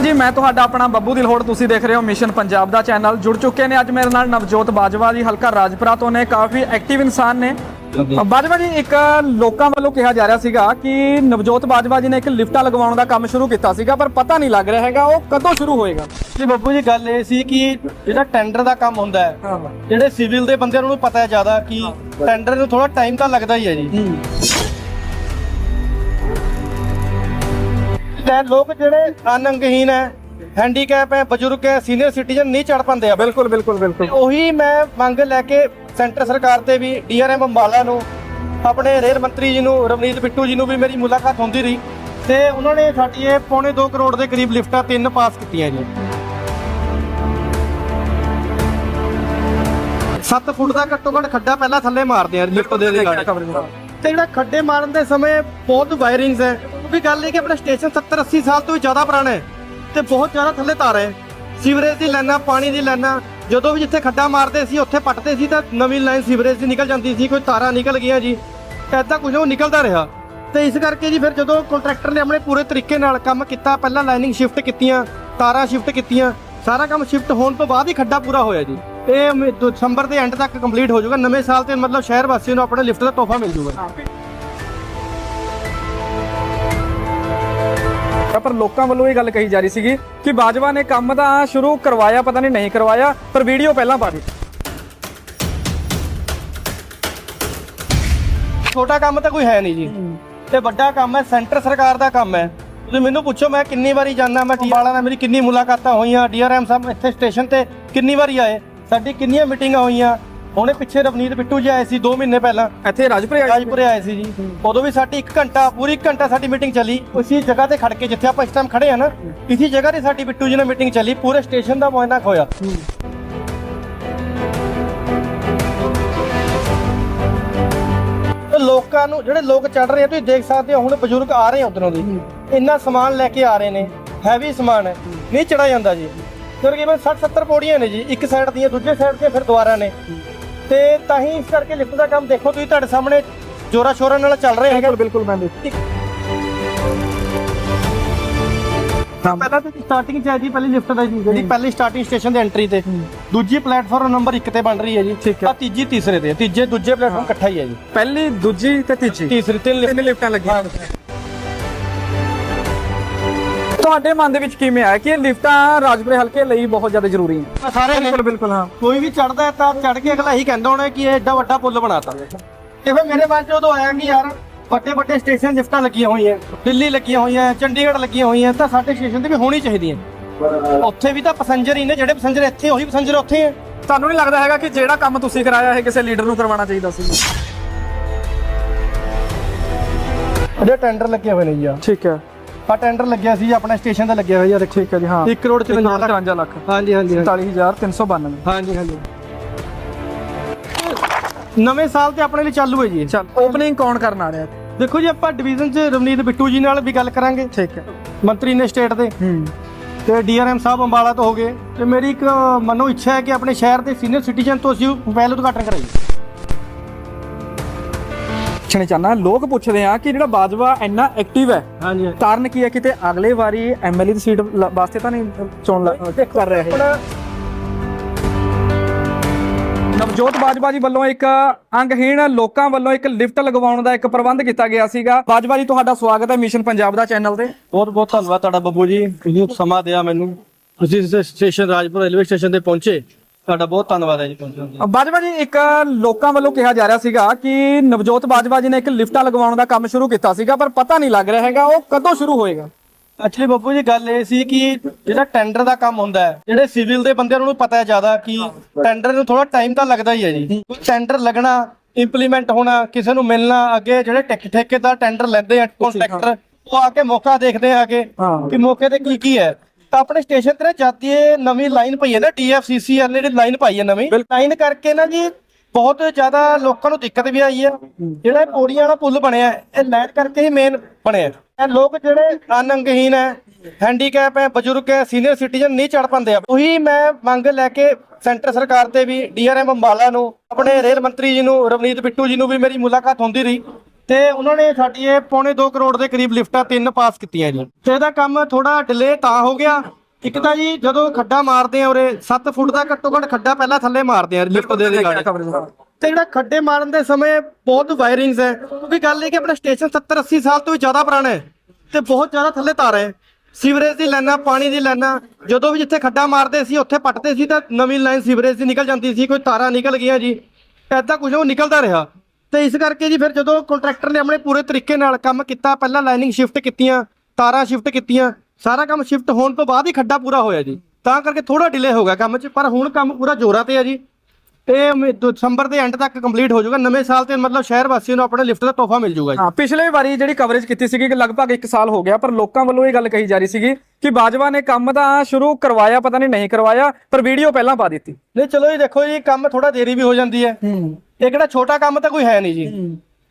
ਅਕਾਲ ਜੀ ਮੈਂ ਤੁਹਾਡਾ ਆਪਣਾ ਬੱਬੂ ਦਿਲਹੋੜ। ਤੁਸੀਂ ਦੇਖ ਰਹੇ ਹੋ ਮਿਸ਼ਨ ਪੰਜਾਬ ਦਾ ਚੈਨਲ। ਜੁੜ ਚੁੱਕੇ ਨੇ ਅੱਜ ਮੇਰੇ ਨਾਲ ਨਵਜੋਤ ਬਾਜਵਾ ਜੀ ਹਲਕਾ ਰਾਜਪੁਰਾ ਤੋਂ ਨੇ। ਕਾਫੀ ਐਕਟਿਵ ਇਨਸਾਨ ਨੇ। ਬਾਜਵਾ ਜੀ ਇੱਕ ਲੋਕਾਂ ਵੱਲੋਂ ਕਿਹਾ ਜਾ ਰਿਹਾ ਸੀਗਾ ਕਿ ਨਵਜੋਤ ਬਾਜਵਾ ਜੀ ਨੇ ਇੱਕ ਲਿਫਟਾਂ ਲਗਵਾਉਣ ਦਾ ਕੰਮ ਸ਼ੁਰੂ ਕੀਤਾ ਸੀਗਾ ਪਰ ਪਤਾ ਨਹੀਂ ਲੱਗ ਰਿਹਾ ਹੈਗਾ ਉਹ ਕਦੋਂ ਸ਼ੁਰੂ ਹੋਏਗਾ। ਜੀ ਬੱਬੂ ਜੀ ਗੱਲ ਇਹ ਸੀ ਕਿ ਜਿਹੜਾ ਟੈਂਡਰ ਦਾ ਕੰਮ ਹੁੰਦਾ ਹੈ ਜਿਹੜੇ ਸਿਵਲ ਦੇ ਬੰਦਿਆਂ ਨੂੰ ਪਤਾ ਹੈ ਜ਼ਿਆਦਾ ਕਿ ਟੈਂਡਰ ਨੂੰ ਥੋੜਾ ਟਾਈਮ ਤਾਂ ਲੱਗਦਾ ਹੀ ਹੈ ਜੀ। ਤੇ ਲੋਕ ਜਿਹੜੇ ਅਨੰਗਹੀਨ ਹੈ ਹੈਂਡੀਕੈਪ ਹੈ ਬਜ਼ੁਰਗ ਹੈ ਸੀਨੀਅਰ ਸਿਟੀਜ਼ਨ ਨਹੀਂ ਚੜ ਪਾਉਂਦੇ ਆ ਬਿਲਕੁਲ ਬਿਲਕੁਲ ਬਿਲਕੁਲ। ਉਹੀ ਮੈਂ ਮੰਗ ਲੈ ਕੇ ਸੈਂਟਰ ਸਰਕਾਰ ਤੇ ਵੀ ਡੀਆਰਐਮ ਅੰਬਾਲਾ ਨੂੰ ਆਪਣੇ ਰੇਲ ਮੰਤਰੀ ਜੀ ਨੂੰ ਰਵਨੀਤ ਬਿੱਟੂ ਜੀ ਨੂੰ ਵੀ ਮੇਰੀ ਮੁਲਾਕਾਤ ਹੁੰਦੀ ਰਹੀ। ਤੇ ਉਹਨਾਂ ਨੇ ਸਾਡੀ ਇਹ ਪੌਣੇ 2 ਕਰੋੜ ਦੇ ਕਰੀਬ ਲਿਫਟਾਂ ਤਿੰਨ ਪਾਸ ਕੀਤੀਆਂ ਜੀ। 7 ਫੁੱਟ ਦਾ ਘੱਟੋ ਘੱਟ ਖੱਡਾ ਪਹਿਲਾਂ ਥੱਲੇ ਮਾਰਦੇ ਆ ਲਿਫਟ ਦੇ ਦੇ ਗਾੜੇ ਤੇ ਜਿਹੜਾ ਖੱਡੇ ਮਾਰਨ ਦੇ ਸਮੇਂ ਬਹੁਤ ਵਾਇਰਿੰਗਸ ਹੈ। ਉਹ ਵੀ ਗੱਲ ਇਹ ਕਿ ਆਪਣਾ ਸਟੇਸ਼ਨ 70 80 ਸਾਲ ਤੋਂ ਵੀ ਜ਼ਿਆਦਾ ਪੁਰਾਣਾ ਹੈ ਤੇ ਬਹੁਤ ਜ਼ਿਆਦਾ ਥੱਲੇ ਤਾਰ ਹੈ। ਸੀਵਰੇਜ ਦੀ ਲਾਈਨਾਂ, ਪਾਣੀ ਦੀ ਲਾਈਨਾਂ, ਜਦੋਂ ਵੀ ਜਿੱਥੇ ਖੱਡਾ ਮਾਰਦੇ ਸੀ, ਉੱਥੇ ਪੱਟਦੇ ਸੀ ਤਾਂ ਨਵੀਂ ਲਾਈਨ ਸੀਵਰੇਜ ਦੀ ਨਿਕਲ ਜਾਂਦੀ ਸੀ, ਕੋਈ ਤਾਰਾਂ ਨਿਕਲ ਗਈਆਂ ਜੀ। ਐਦਾਂ ਕੁਝ ਉਹ ਨਿਕਲਦਾ ਰਿਹਾ। ਤੇ ਇਸ ਕਰਕੇ ਜੀ ਫਿਰ ਜਦੋਂ ਕੰਟਰੈਕਟਰ ਨੇ ਆਪਣੇ ਪੂਰੇ ਤਰੀਕੇ ਨਾਲ ਕੰਮ ਕੀਤਾ, ਪਹਿਲਾਂ ਲਾਈਨਿੰਗ ਸ਼ਿਫਟ ਕੀਤੀਆਂ, ਤਾਰਾਂ ਸ਼ਿਫਟ ਕੀਤੀਆਂ, ਸਾਰਾ ਕੰਮ ਸ਼ਿਫਟ ਹੋਣ ਤੋਂ ਬਾਅਦ ਹੀ ਖੱਡਾ ਪੂਰਾ ਹੋਇਆ ਜੀ। ਇਹ ਮ- ਦਸੰਬਰ ਦੇ ਐਂਡ ਤੱਕ ਕੰਪਲੀਟ ਹੋ ਜਾਊਗਾ। ਨਵੇਂ ਸਾਲ ਤੇ ਮਤਲਬ ਸ਼ਹਿਰ ਵਾਸੀਆਂ ਨੂੰ ਆਪਣੇ ਲਿਫਟ ਦਾ ਤੋਹਫਾ ਮਿਲ ਜਾਊਗਾ। ਪਰ ਲੋਕਾਂ ਵੱਲੋਂ ਇਹ ਗੱਲ ਕਹੀ ਜਾ ਰਹੀ ਸੀਗੀ ਕਿ ਬਾਜਵਾ ਨੇ ਕੰਮ ਤਾਂ ਸ਼ੁਰੂ ਕਰਵਾਇਆ ਪਤਾ ਨਹੀਂ ਨਹੀਂ ਕਰਵਾਇਆ ਪਰ ਵੀਡੀਓ ਪਹਿਲਾਂ ਪਾ ਦਿੱਤੀ। ਛੋਟਾ ਕੰਮ ਤਾਂ ਕੋਈ ਹੈ ਨਹੀਂ ਜੀ। ਤੇ ਵੱਡਾ ਕੰਮ ਹੈ ਸੈਂਟਰ ਸਰਕਾਰ ਦਾ ਕੰਮ ਹੈ। ਤੁਸੀਂ ਮੈਨੂੰ ਪੁੱਛੋ ਮੈਂ ਕਿੰਨੀ ਵਾਰੀ ਜਾਂਦਾ ਮੈਂ ਟੀਵਾਲਾ ਨਾਲ ਮੇਰੀ ਕਿੰਨੀ ਮੁਲਾਕਾਤਾਂ ਹੋਈਆਂ ਡੀਆਰਐਮ ਸਾਹਿਬ ਇੱਥੇ ਸਟੇਸ਼ਨ ਤੇ ਕਿੰਨੀ ਵਾਰੀ ਆਏ। ਸਾਡੀ ਕਿੰਨੀਆਂ ਮੀਟਿੰਗਾਂ ਹੋਈਆਂ? ਹੁਣੇ ਪਿੱਛੇ ਰਵਨੀਤ ਬਿੱਟੂ ਜੀ ਆਏ ਸੀ 2 ਮਹੀਨੇ ਪਹਿਲਾਂ। ਇੱਥੇ ਰਾਜਪੁਰੇ ਆਏ ਸੀ? ਰਾਜਪੁਰੇ ਆਏ ਸੀ ਜੀ। ਉਦੋਂ ਵੀ ਸਾਡੀ 1 ਘੰਟਾ ਪੂਰੀ 1 ਘੰਟਾ ਸਾਡੀ ਮੀਟਿੰਗ ਚੱਲੀ। ਉਸੇ ਜਗ੍ਹਾ ਤੇ ਖੜ ਕੇ ਜਿੱਥੇ ਆਪਾਂ ਇਸ ਟਾਈਮ ਖੜੇ ਆ ਨਾ ਇਸੇ ਜਗ੍ਹਾ ਤੇ ਸਾਡੀ ਬਿੱਟੂ ਜੀ ਨਾਲ ਮੀਟਿੰਗ ਚੱਲੀ। ਪੂਰੇ ਸਟੇਸ਼ਨ ਦਾ ਮੁਆਇਨਾ ਹੋਇਆ ਲੋਕਾਂ ਨੂੰ ਜਿਹੜੇ ਲੋਕ ਚੜ ਰਹੇ ਆ ਤੁਸੀਂ ਦੇਖ ਸਕਦੇ ਹੋ ਹੁਣ ਬਜ਼ੁਰਗ ਆ ਰਹੇ ਆ ਉਧਰੋਂ ਦੀ। ਇੰਨਾ ਸਮਾਨ ਲੈ ਕੇ ਆ ਰਹੇ ਨੇ। ਹੈਵੀ ਸਮਾਨ ਹੈ। ਨਹੀਂ ਚੜਾ ਜਾਂਦਾ ਜੀ। ਤਕਰੀਬਨ 60 70 ਪੌੜੀਆਂ ਨੇ ਜੀ ਇੱਕ ਸਾਈਡ ਦੀਆਂ ਦੂਜੇ ਸਾਈਡ ਤੇ ਫਿਰ ਦੁਆਰਾ ਨੇ। ਤੇ ਤਾਂ ਹੀ ਇਸ ਕਰਕੇ ਲਿਫਟ ਦਾ ਕੰਮ ਦੇਖੋ ਤੁਸੀਂ ਤੁਹਾਡੇ ਸਾਹਮਣੇ ਜੋਰਾ ਸ਼ੋਰਾ ਨਾਲ ਚੱਲ ਰਿਹਾ ਹੈਗਾ। ਬਿਲਕੁਲ ਮੈਂ ਦੇਖ ਪਹਿਲਾਂ ਤਾਂ ਸਟਾਰਟਿੰਗ ਚ ਹੈ ਜੀ ਪਹਿਲੀ ਲਿਫਟ ਦਾ ਜੀ। ਜਿਹੜੀ ਪਹਿਲੀ ਸਟਾਰਟਿੰਗ ਸਟੇਸ਼ਨ ਦੇ ਐਂਟਰੀ ਤੇ। ਦੂਜੀ ਪਲੇਟਫਾਰਮ ਨੰਬਰ 1 ਤੇ ਬਣ ਰਹੀ ਹੈ ਜੀ। ਠੀਕ ਹੈ। ਆ ਤੀਜੀ ਤੀਸਰੇ ਤੇ ਤੀਜੇ ਦੂਜੇ ਪਲੇਟਫਾਰਮ ਇਕੱਠਾ ਹੀ ਹੈ ਜੀ। ਪਹਿਲੀ ਦੂਜੀ ਤੇ ਤੀਜੀ। ਤੀਸਰੀ ਤਿੰਨ ਤਿੰਨ ਲਿਫਟਾਂ ਲੱਗੀਆਂ। ਤੁਹਾਡੇ ਮਨ ਦੇ ਵਿੱਚ ਕਿਵੇਂ ਆਇਆ ਕਿ ਇਹ ਲਿਫਟਾਂ ਰਾਜਪੁਰੇ ਹਲਕੇ ਲਈ ਬਹੁਤ ਜ਼ਿਆਦਾ ਜ਼ਰੂਰੀ ਹੈ? ਸਾਰੇ ਬਿਲਕੁਲ ਬਿਲਕੁਲ ਹਾਂ। ਕੋਈ ਵੀ ਚੜਦਾ ਹੈ ਤਾਂ ਚੜ ਕੇ ਅਗਲਾ ਇਹੀ ਕਹਿੰਦਾ ਹੋਣਾ ਕਿ ਇਹ ਐਡਾ ਵੱਡਾ ਪੁੱਲ ਬਣਾਤਾ। ਤੇ ਫਿਰ ਮੇਰੇ ਮਨ 'ਚ ਉਦੋਂ ਆਇਆ ਕਿ ਯਾਰ ਵੱਡੇ ਵੱਡੇ ਸਟੇਸ਼ਨ ਲਿਫਟਾਂ ਲੱਗੀਆਂ ਹੋਈਆਂ ਦਿੱਲੀ ਲੱਗੀਆਂ ਹੋਈਆਂ ਚੰਡੀਗੜ੍ਹ ਲੱਗੀਆਂ ਹੋਈਆਂ ਤਾਂ ਸਾਡੇ ਸਟੇਸ਼ਨ ਤੇ ਵੀ ਹੋਣੀ ਚਾਹੀਦੀਆਂ ਉੱਥੇ ਵੀ ਤਾਂ ਪੈਸੇਂਜਰ ਹੀ ਨੇ ਜਿਹੜੇ ਪੈਸੇਂਜਰ ਇੱਥੇ ਉਹੀ ਪੈਸੇਂਜਰ ਉੱਥੇ ਹੈ ਤੁਹਾਨੂੰ ਨਹੀਂ ਲੱਗਦਾ ਹੈਗਾ ਕਿ ਜਿਹੜਾ ਕੰਮ ਤੁਸੀਂ ਕਰਾਇਆ ਹੈ ਕਿਸੇ ਲੀਡਰ ਨੂੰ ਕਰਵਾਉਣਾ ਚਾਹੀਦਾ ਸੀ? ਜਿਹੜੇ ਟੈਂਡਰ ਲੱਗੇ ਹੋਏ ਨੇ ਜੀ ਆ। ਠੀਕ ਹੈ। ਆ ਟੈਂਡਰ ਲੱਗਿਆ ਸੀ ਆਪਣਾ ਸਟੇਸ਼ਨ ਤੇ ਲੱਗਿਆ ਹੋਇਆ ਦੇਖੋ ਠੀਕ ਹੈ। ਜੀ ਹਾਂ 1 ਕਰੋੜ 54 ਲੱਖ। 53 ਲੱਖ। ਹਾਂਜੀ ਹਾਂਜੀ ਹਾਂਜੀ। 40392 ਹਾਂਜੀ ਹਾਂਜੀ। ਨਵੇਂ ਸਾਲ ਤੇ ਆਪਣੇ ਲਈ ਚਾਲੂ ਹੈ ਜੀ। ਚਲ। ਓਪਨਿੰਗ ਕੌਣ ਕਰਨ ਆ ਰਿਹਾ? ਦੇਖੋ ਜੀ ਆਪਾਂ ਡਿਵੀਜ਼ਨ 'ਚ ਰਵਨੀਤ ਬਿੱਟੂ ਜੀ ਨਾਲ ਵੀ ਗੱਲ ਕਰਾਂਗੇ। ਠੀਕ ਹੈ। ਮੰਤਰੀ ਨੇ ਸਟੇਟ ਦੇ। ਹੂੰ। ਤੇ ਡੀਆਰਐਮ ਸਾਹਿਬ ਅੰਬਾਲਾ ਤੋਂ ਹੋ ਗਏ। ਤੇ ਮੇਰੀ ਇੱਕ ਮਨੋ ਇੱਛਾ ਹੈ ਕਿ ਆਪਣੇ ਸ਼ਹਿਰ ਦੇ ਸੀਨੀਅਰ ਸਿਟੀਜ਼ਨ ਤੋਂ ਅਸੀਂ ਪਹਿਲ ਉਦਘਾਟਨ ਕਰਾਈਏ। ਪੁੱਛਣਾ ਚਾਹਨਾ ਲੋਕ ਪੁੱਛਦੇ ਆ ਕਿ ਜਿਹੜਾ ਬਾਜਵਾ ਇੰਨਾ ਐਕਟਿਵ ਹੈ ਹਾਂਜੀ ਕਾਰਨ ਕੀ ਹੈ ਕਿਤੇ ਅਗਲੇ ਵਾਰੀ ਐਮਐਲਏ ਦੀ ਸੀਟ ਲ- ਵਾਸਤੇ ਤਾਂ ਨਹੀਂ ਚੋਣ ਲ- ਕਰ ਰਿਹਾ ਹੈ ਆਪਣਾ ਨਵਜੋਤ ਬਾਜਵਾ ਜੀ ਵੱਲੋਂ ਇੱਕ ਅੰਗਹੀਣ ਲੋਕਾਂ ਵੱਲੋਂ ਇੱਕ ਲਿਫਟ ਲਗਵਾਉਣ ਦਾ ਇੱਕ ਪ੍ਰਬੰਧ ਕੀਤਾ ਗਿਆ ਸੀਗਾ। ਬਾਜਵਾ ਜੀ ਤੁਹਾਡਾ ਸਵਾਗਤ ਹੈ ਮਿਸ਼ਨ ਪੰਜਾਬ ਦਾ ਚੈਨਲ ਤੇ। ਬਹੁਤ ਬਹੁਤ ਧੰਨਵਾਦ ਤੁਹਾਡਾ ਬੱਬੂ ਜੀ। ਤੁਸੀਂ ਸਮਾਂ ਦਿਆ ਮੈਨੂੰ। ਤੁਸੀਂ ਸਟੇਸ਼ਨ ਰਾਜਪੁਰ ਰੇਲਵੇ ਸਟੇਸ਼ਨ ਤੇ ਪਹੁੰਚੇ। ਤੁਹਾਡਾ ਬਹੁਤ ਧੰਨਵਾਦ ਹੈ ਜੀ ਪਹੁੰਚਣ ਲਈ। ਬਾਜਵਾ ਜੀ ਇੱਕ ਲੋਕਾਂ ਵੱਲੋਂ ਕਿਹਾ ਜਾ ਰਿਹਾ ਸੀਗਾ ਕਿ ਨਵਜੋਤ ਬਾਜਵਾ ਜੀ ਨੇ ਇੱਕ ਲਿਫਟਾਂ ਲਗਵਾਉਣ ਦਾ ਕੰਮ ਸ਼ੁਰੂ ਕੀਤਾ ਸੀਗਾ ਪਰ ਪਤਾ ਨਹੀਂ ਲੱਗ ਰਿਹਾ ਹੈਗਾ ਉਹ ਕਦੋਂ ਸ਼ੁਰੂ ਹੋਏਗਾ। ਐਕਚੁਅਲੀ ਬੱਬੂ ਜੀ ਗੱਲ ਇਹ ਸੀ ਕਿ ਜਿਹੜਾ ਟੈਂਡਰ ਦਾ ਕੰਮ ਹੁੰਦਾ ਹੈ ਜਿਹੜੇ ਸਿਵਲ ਦੇ ਬੰਦਿਆਂ ਨੂੰ ਪਤਾ ਹੈ ਜ਼ਿਆਦਾ ਕਿ ਟੈਂਡਰ ਨੂੰ ਥੋੜਾ ਟਾਈਮ ਤਾਂ ਲੱਗਦਾ ਹੀ ਹੈ ਜੀ। ਟੈਂਡਰ ਲੱਗਣਾ ਇੰਪਲੀਮੈਂਟ ਹੋਣਾ ਕਿਸੇ ਨੂੰ ਮਿਲਣਾ ਅੱਗੇ ਜਿਹੜੇ ਟੈਕ ਠੇਕੇਦਾਰ ਟੈਂਡਰ ਲੈਂਦੇ ਆ ਕੰਟਰੈਕਟਰ ਉਹ ਆ ਕੇ ਮੌਕਾ ਦੇਖਦੇ ਆ ਕੇ। ਕਿ ਮੌਕੇ ਤੇ ਕੀ ਕੀ ਹੈ। ਤਾਂ ਆਪਣੇ ਸਟੇਸ਼ਨ ਤੇ ਨਾ ਜਾਤੀ ਇਹ ਨਵੀਂ ਲਾਈਨ ਪਈ ਹੈ ਨਾ ਡੀਐਫਸੀਸੀਐਲ ਜਿਹੜੀ ਲਾਈਨ ਪਾਈ ਹੈ ਨਵੀਂ ਲਾਈਨ ਕਰਕੇ ਨਾ ਜੀ ਬਹੁਤ ਜ਼ਿਆਦਾ ਲੋਕਾਂ ਨੂੰ ਦਿੱਕਤ ਵੀ ਆਈ ਹੈ ਜਿਹੜਾ ਇਹ ਪੌੜੀਆਂ ਵਾਲਾ ਪੁਲ ਬਣਿਆ ਇਹ ਲਾਈਨ ਕਰਕੇ ਹੀ ਮੇਨ ਬਣਿਆ। ਇਹ ਲੋਕ ਜਿਹੜੇ ਅਨੰਗਹੀਨ ਹੈ ਹੈਂਡੀਕੈਪ ਹੈ ਬਜ਼ੁਰਗ ਹੈ ਸੀਨੀਅਰ ਸਿਟੀਜ਼ਨ ਨਹੀਂ ਚੜ ਪਾਉਂਦੇ ਆ। ਉਹੀ ਮੈਂ ਮੰਗ ਲੈ ਕੇ ਸੈਂਟਰ ਸਰਕਾਰ ਤੇ ਵੀ ਡੀਆਰਐਮ ਅੰਬਾਲਾ ਨੂੰ ਆਪਣੇ ਰੇਲ ਮੰਤਰੀ ਜੀ ਨੂੰ ਰਵਨੀਤ ਬਿੱਟੂ ਜੀ ਨੂੰ ਵੀ ਮੇਰੀ ਮੁਲਾਕਾਤ ਹੁੰਦੀ ਰਹੀ। ਤੇ ਉਹਨਾਂ ਨੇ ਸਾਡੀ ਇਹ ਪੌਣੇ 2 ਕਰੋੜ ਦੇ ਕਰੀਬ ਲਿਫਟਾਂ ਤਿੰਨ ਪਾਸ ਕੀਤੀਆਂ ਜੀ। ਤੇ ਇਹਦਾ ਕੰਮ ਥੋੜਾ ਡਿਲੇ ਤਾਂ ਹੋ ਗਿਆ। ਇੱਕ ਤਾਂ ਜੀ ਜਦੋਂ ਖੱਡਾ ਮਾਰਦੇ ਆ ਉਰੇ 7 ਫੁੱਟ ਦਾ ਘੱਟੋ ਘੱਟ ਖੱਡਾ ਪਹਿਲਾਂ ਥੱਲੇ ਮਾਰਦੇ ਆ ਲਿਫਟ ਦੇ ਰਿਗਾਰਡ ਤੇ ਜਿਹੜਾ ਖੱਡੇ ਮਾਰਨ ਦੇ ਸਮੇਂ ਬਹੁਤ ਵਾਇਰਿੰਗਸ ਹੈ। ਕਿਉਂਕਿ ਗੱਲ ਇਹ ਕਿ ਆਪਣਾ ਸਟੇਸ਼ਨ 70 80 ਸਾਲ ਤੋਂ ਜ਼ਿਆਦਾ ਪੁਰਾਣਾ ਹੈ ਤੇ ਬਹੁਤ ਜ਼ਿਆਦਾ ਥੱਲੇ ਤਾਰ ਹੈ। ਸੀਵਰੇਜ ਦੀ ਲਾਈਨਾਂ ਪਾਣੀ ਦੀ ਲਾਈਨਾਂ ਜਦੋਂ ਵੀ ਜਿੱਥੇ ਖੱਡਾ ਮਾਰਦੇ ਸੀ ਉੱਥੇ ਪੱਟਦੇ ਸੀ ਤਾਂ ਨਵੀਂ ਲਾਈਨ ਸੀਵਰੇਜ ਦੀ ਨਿਕਲ ਜਾਂਦੀ ਸੀ ਕੋਈ ਤਾਰਾਂ ਨਿਕਲ ਗਈਆਂ ਜੀ। ਐਦਾਂ ਕੁਝ ਉਹ ਨਿਕਲਦਾ ਰਿਹਾ। ਤੇ ਇਸ ਕਰਕੇ ਜੀ ਫਿਰ ਜਦੋਂ ਕੰਟਰੈਕਟਰ ਨੇ ਆਪਣੇ ਪੂਰੇ ਤਰੀਕੇ ਨਾਲ ਕੰਮ ਕੀਤਾ, ਪਹਿਲਾਂ ਲਾਈਨਿੰਗ ਸ਼ਿਫਟ ਕੀਤੀਆਂ, ਤਾਰਾਂ ਸ਼ਿਫਟ ਕੀਤੀਆਂ, ਸਾਰਾ ਕੰਮ ਸ਼ਿਫਟ ਹੋਣ ਤੋਂ ਬਾਅਦ ਹੀ ਖੱਡਾ ਪੂਰਾ ਹੋਇਆ ਜੀ। ਤਾਂ ਕਰਕੇ ਥੋੜਾ ਡਿਲੇ ਹੋ ਗਿਆ ਕੰਮ 'ਚ, ਪਰ ਹੁਣ ਕੰਮ ਪੂਰਾ ਜ਼ੋਰਾਂ ਤੇ ਹੈ ਜੀ। ਤੇ ਉਮੀ- ਦਸੰਬਰ ਦੇ ਐਂਡ ਤੱਕ ਕੰਪਲੀਟ ਹੋ ਜਾਊਗਾ। ਨਵੇਂ ਸਾਲ ਤੇ ਮਤਲਬ ਸ਼ਹਿਰ ਵਾਸੀਆਂ ਨੂੰ ਆਪਣੇ ਲਿਫਟ ਦਾ ਤੋਹਫਾ ਮਿਲ ਜਾਊਗਾ ਜੀ। ਹਾਂ ਪਿਛਲੇ ਵਾਰੀ ਜਿਹੜੀ ਕਵਰੇਜ ਕੀਤੀ ਸੀਗੀ ਕਿ ਲਗਭਗ 1 ਸਾਲ ਹੋ ਗਿਆ ਪਰ ਲੋਕਾਂ ਵੱਲੋਂ ਇਹ ਗੱਲ ਕਹੀ ਜਾ ਰਹੀ ਸੀਗੀ ਕਿ ਬਾਜਵਾ ਨੇ ਕੰਮ ਤਾਂ ਸ਼ੁਰੂ ਕਰਵਾਇਆ ਪਤਾ ਨਹੀਂ ਨਹੀਂ ਕਰਵਾਇਆ ਪਰ ਵੀਡੀਓ ਪਹਿਲਾਂ ਪਾ ਦਿੱਤੀ। ਨਹੀਂ ਚਲੋ ਜੀ ਦੇਖੋ ਜੀ ਕੰਮ ਥੋੜਾ ਦੇਰੀ ਵੀ ਹੋ ਜਾਂਦੀ ਹੈ। ਹੂੰ। ਇਹ ਕਿਹੜਾ ਛੋਟਾ ਕੰਮ ਤਾਂ ਕੋਈ ਹੈ ਨਹੀਂ ਜੀ।